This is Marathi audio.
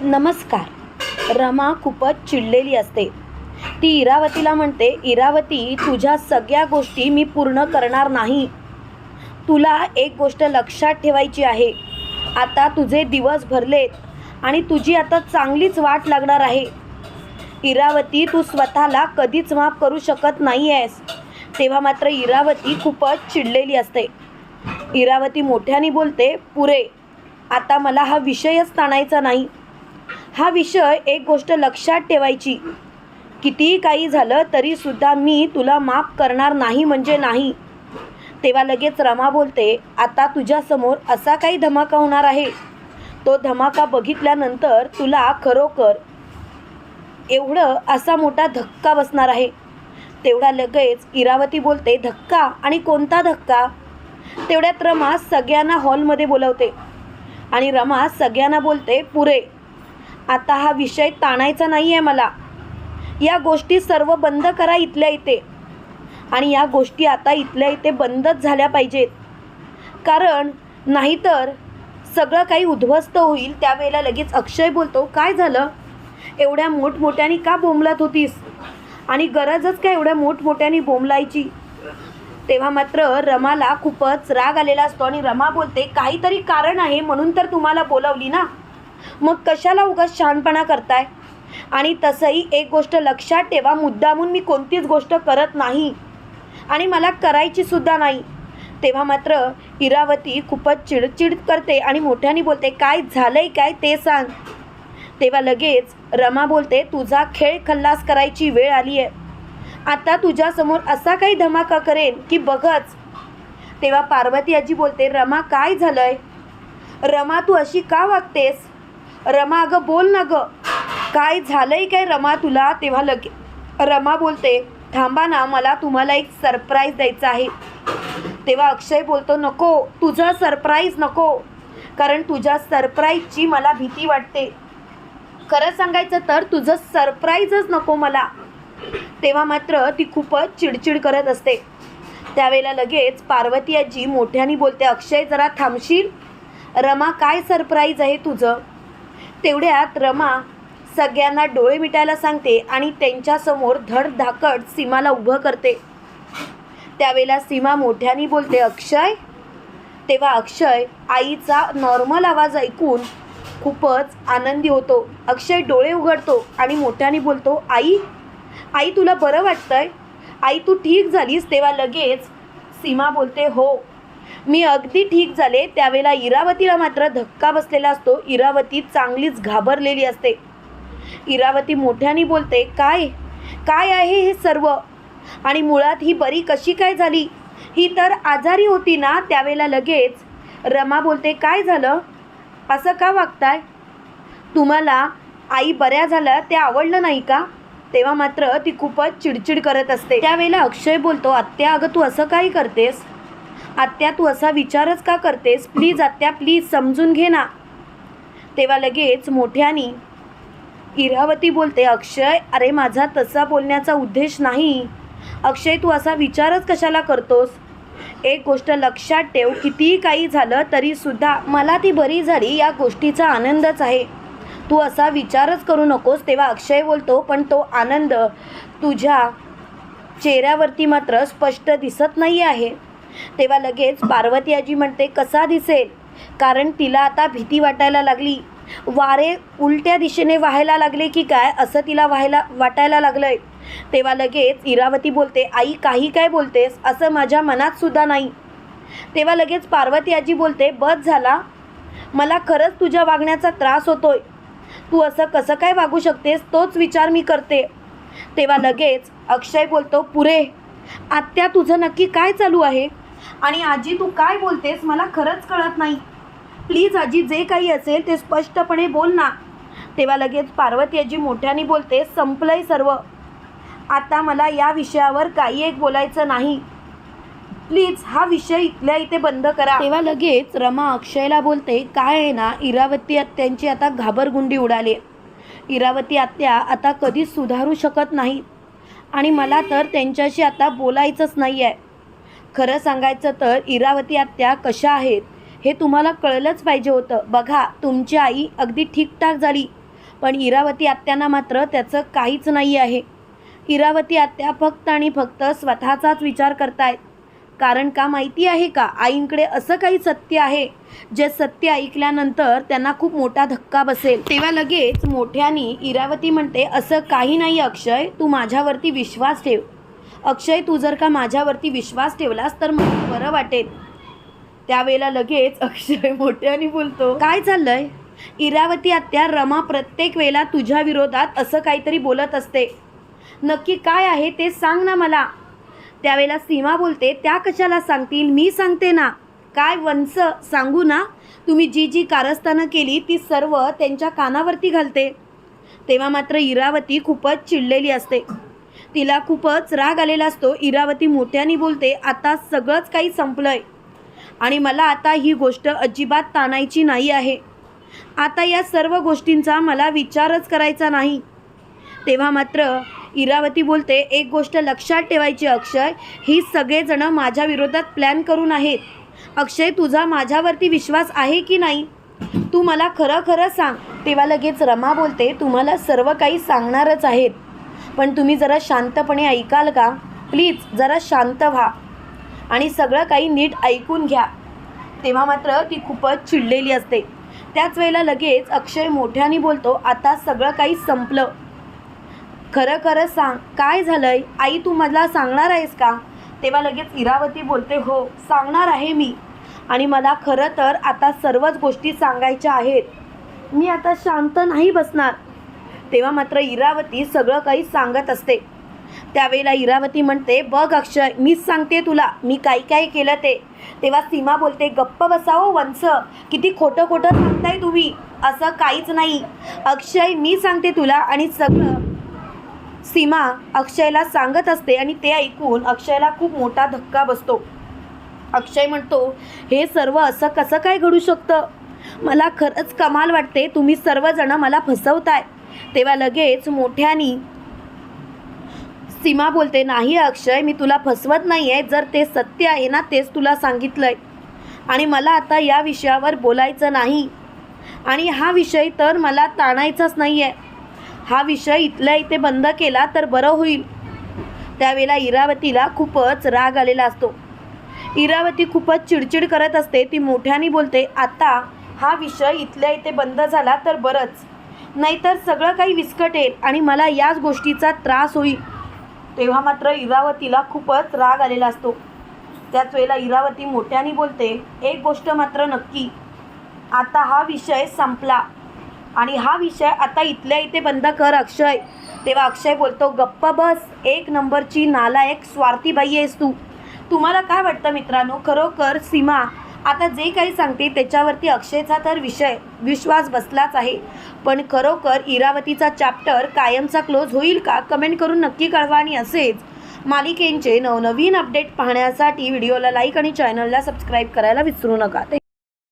नमस्कार. रमा खूपच चिडलेली असते. ती इरावतीला म्हणते इरावती तुझ्या सगळ्या गोष्टी मी पूर्ण करणार नाही. तुला एक गोष्ट लक्षात ठेवायची आहे. आता तुझे दिवस भरलेत आणि तुझी आता चांगलीच वाट लागणार आहे. इरावती तू स्वतःला कधीच माफ करू शकत नाही आहेस तेव्हा मात्र इरावती खूपच चिडलेली असते. इरावती मोठ्याने बोलते पुरे आता मला हा विषयच ताणायचा नाही. हा विषय एक गोष्ट लक्षात ठेवायची. कितीही काही झालं तरीसुद्धा मी तुला माफ करणार नाही म्हणजे नाही. तेव्हा लगेच रमा बोलते आता तुझ्यासमोर असा काही धमाका होणार आहे. तो धमाका बघितल्यानंतर तुला खरोखर एवढं असा मोठा धक्का बसणार आहे. तेवढा लगेच इरावती बोलते धक्का? आणि कोणता धक्का? तेवढ्यात रमा सगळ्यांना हॉलमध्ये बोलवते. आणि रमा सगळ्यांना बोलते पुरे आता हा विषय ताणायचा नाही आहे मला. या गोष्टी सर्व बंद करा इथल्या इथे. आणि या गोष्टी आता इथल्या इथे बंदच झाल्या पाहिजेत. कारण नाहीतर सगळं काही उद्ध्वस्त होईल. त्यावेळेला लगेच अक्षय बोलतो काय झालं? एवढ्या मोठमोठ्याने का बोंबलत होतीस? आणि गरजच काय एवढ्या मोठमोठ्याने बोंबलायची? तेव्हा मात्र रमाला खूपच राग आलेला असतो आणि रमा बोलते काहीतरी कारण आहे म्हणून तर तुम्हाला बोलावली ना? मग कशाला उगाच शहाणपणा करताय? आणि तसंही एक गोष्ट लक्षात ठेवा मुद्दामून मी कोणतीच गोष्ट करत नाही. आणि मला करायची सुद्धा नाही. तेव्हा मात्र इरावती खूपच चिडचिड करते आणि मोठ्याने बोलते काय झालंय काय ते सांग. तेव्हा लगेच रमा बोलते तुझा खेळ खल्लास करायची वेळ आली आहे आता तुझ्यासमोर असा काही धमाका करेन की बघच. तेव्हा पार्वती आजी बोलते रमा काय झालंय? रमा तू अशी का वागतेस? रमा अगं बोल ना गं. काय झालंय काय रमा तुला? तेव्हा लगे रमा बोलते थांबा ना मला तुम्हाला एक सरप्राईज द्यायचं आहे. तेव्हा अक्षय बोलतो नको तुझं सरप्राईज नको. कारण तुझ्या सरप्राईजची मला भीती वाटते. खरं सांगायचं तर तुझं सरप्राईजच नको मला. तेव्हा मात्र ती खूपच चिडचिड करत असते. त्यावेळेला लगेच पार्वती आजी मोठ्याने बोलते अक्षय जरा थांबशील? रमा काय सरप्राईज आहे तुझं? तेवढ्यात रमा सगळ्यांना डोळे मिटायला सांगते आणि त्यांच्यासमोर धडधाकट सीमाला उभं करते. त्यावेळेला सीमा मोठ्याने बोलते अक्षय? तेव्हा अक्षय आईचा नॉर्मल आवाज ऐकून खूपच आनंदी होतो. अक्षय डोळे उघडतो आणि मोठ्याने बोलतो आई आई तुला बरं वाटतंय? आई तू ठीक झालीस? तेव्हा लगेच सीमा बोलते हो मी अगदी ठीक झाले त्यावेळेला इरावतीला मात्र धक्का बसलेला असतो. इरावती चांगलीच घाबरलेली असते. इरावती मोठ्याने बोलते काय? काय आहे हे सर्व? आणि मुळात ही बरी कशी काय झाली? ही तर आजारी होती ना? त्यावेळेला लगेच रमा बोलते काय झालं? असं का वागताय? तुम्हाला आई बऱ्या झाल्या ते आवडलं नाही का? तेव्हा मात्र ती खूपच चिडचिड करत असते. त्यावेळेला अक्षय बोलतो आत्या अगं तू असं काही करतेस? आत्या तू असा विचारच का करतेस? प्लीज आत्या प्लीज समजून घे ना. तेव्हा लगेच मोठ्यानी इरावती बोलते अक्षय अरे माझा तसा बोलण्याचा उद्देश नाही. अक्षय तू असा विचारच कशाला करतोस? एक गोष्ट लक्षात ठेव कितीही काही झालं तरीसुद्धा मला ती बरी झाली या गोष्टीचा आनंदच आहे. तू असा विचारच करू नकोस तेव्हा अक्षय बोलतो पण तो आनंद तुझ्या चेहऱ्यावरती मात्र स्पष्ट दिसत नाही आहे. तेव्हा लगेच पार्वती आजी म्हणते कसा दिसेल? कारण तिला आता भीती वाटायला लागली. वारे उलट्या दिशेने वाहायला लागले की काय असं तिला व्हायला वाटायला लागलंय. तेव्हा लगेच इरावती बोलते आई काही काय बोलतेस? असं माझ्या मनात सुद्धा नाही. तेव्हा लगेच पार्वती आजी बोलते बस झाला. मला खरंच तुझ्या वागण्याचा त्रास होतोय. तू असं कसं काय वागू शकतेस? तोच विचार मी करते. तेव्हा लगेच अक्षय बोलतो पुरे आत्या तुझं नक्की काय चालू आहे? आणि आजी तू काय बोलतेस? मला खरंच कळत नाही. प्लीज आजी जे काही असेल ते स्पष्टपणे बोल ना. तेव्हा लगेच पार्वती आजी मोठ्याने बोलते संपलंय सर्व. आता मला या विषयावर काही एक बोलायचं नाही. प्लीज हा विषय इथल्या इथे बंद करा. तेव्हा लगेच रमा अक्षयला बोलते काय आहे ना इरावती आत्यांची आता घाबरगुंडी उडाली. इरावती आत्या आता कधीच सुधारू शकत नाहीत. आणि मला तर त्यांच्याशी आता बोलायचंच नाही आहे खरं सांगायचं तर इरावती आत्या कशा आहेत हे तुम्हाला कळलंच पाहिजे होतं. बघा तुमची आई अगदी ठीकठाक झाली पण इरावती आत्यांना मात्र त्याचं काहीच नाही आहे. इरावती आत्या फक्त आणि फक्त स्वतःचाच विचार करतायत. कारण का माहिती आहे का आईंकडे असं काही सत्य आहे जे सत्य ऐकल्यानंतर त्यांना खूप मोठा धक्का बसेल. तेव्हा लगेच मोठ्यानी इरावती म्हणते असं काही नाही अक्षय तू माझ्यावरती विश्वास ठेव. अक्षय तू जर का माझ्यावरती विश्वास ठेवलास तर मला बरं वाटेल. त्यावेळेला लगेच अक्षय मोठ्याने बोलतो काय चाललंय? इरावती आत्या रमा प्रत्येक वेळेला तुझ्या विरोधात असं काहीतरी बोलत असते. नक्की काय आहे ते सांग ना मला. त्यावेळेला सीमा बोलते त्या कशाला सांगतील? मी सांगते ना. काय वंश सांगू ना. तुम्ही जी जी कारस्थानं केली ती सर्व त्यांच्या कानावरती घालते. तेव्हा मात्र इरावती खूपच चिडलेली असते. तिला खूपच राग आलेला असतो. इरावती मोठ्याने बोलते आता सगळंच काही संपलंय. आणि मला आता ही गोष्ट अजिबात ताणायची नाही आहे. आता या सर्व गोष्टींचा मला विचारच करायचा नाही. तेव्हा मात्र इरावती बोलते एक गोष्ट लक्षात ठेवायची अक्षय. ही सगळेजणं माझ्या विरोधात प्लॅन करून आहेत. अक्षय तुझा माझ्यावरती विश्वास आहे की नाही? तू मला खरं खरं सांग. तेव्हा लगेच रमा बोलते तुम्हाला सर्व काही सांगणारच आहेत. पण तुम्ही जरा शांतपणे ऐकाल का? प्लीज जरा शांत व्हा. आणि सगळं काही नीट ऐकून घ्या. तेव्हा मात्र ती खूपच चिडलेली असते. त्याच वेळेला लगेच अक्षय मोठ्याने बोलतो आता सगळं काही संपलं. खरं खरं सांग. काय झालंय? आई तू मला सांगणार आहेस का? तेव्हा लगेच इरावती बोलते हो सांगणार आहे मी. आणि मला खरं तर आता सर्वच गोष्टी सांगायच्या आहेत. मी आता शांत नाही बसणार. तेव्हा मात्र इरावती सगळं काही सांगत असते. त्यावेळेला इरावती म्हणते बघ अक्षय मीच सांगते तुला मी काय काय केलं ते. तेव्हा सीमा बोलते गप्प बसावं हो, वंश. किती खोटं खोटं सांगताय तुम्ही. असं काहीच नाही. अक्षय मी सांगते तुला आणि सगळं. सीमा अक्षयला सांगत असते आणि ते ऐकून अक्षयला खूप मोठा धक्का बसतो. अक्षय म्हणतो हे सर्व असं कसं काय घडू शकतं? मला खरंच कमाल वाटते तुम्ही सर्वजण मला फसवताय. तेव्हा लगेच मोठ्यानी सीमा बोलते नाही अक्षय मी तुला फसवत नाही आहे जर ते सत्य आहे ना तेच तुला सांगितलंय. आणि मला आता या विषयावर बोलायचं नाही. आणि हा विषय तर मला ताणायचाच नाही आहे हा विषय इथल्या इथे बंद केला तर बरं होईल. त्यावेळेला इरावतीला खूपच राग आलेला असतो. इरावती खूपच चिडचिड करत असते. ती मोठ्याने बोलते आता हा विषय इथल्या इथे बंद झाला तर बरंच. नाहीतर सगळं काही विस्कटेल आणि मला याच गोष्टीचा त्रास होईल. तेव्हा मात्र इरावतीला खूपच राग आलेला असतो. त्याच वेळेला इरावती मोठ्याने बोलते एक गोष्ट मात्र नक्की. आता हा विषय संपला. आणि हा विषय आता इथल्या इथे बंद कर अक्षय. तेव्हा अक्षय बोलतो गप्प बस एक नंबरची नालायक स्वार्थी बाई आहेस तू. तुम्हाला काय वाटतं मित्रांनो? खरोखर सीमा आता जे काही सांगते त्याच्यावरती अक्षयचा तर विषय विश्वास बसलाच आहे. पण खरोखर इरावतीचा चॅप्टर कायमचा क्लोज होईल का? कमेंट करून नक्की कळवा आणि असेच. मालिकेंचे नवनवीन अपडेट पाहण्यासाठी व्हिडिओला लाईक आणि चॅनलला सबस्क्राईब करायला विसरू नका.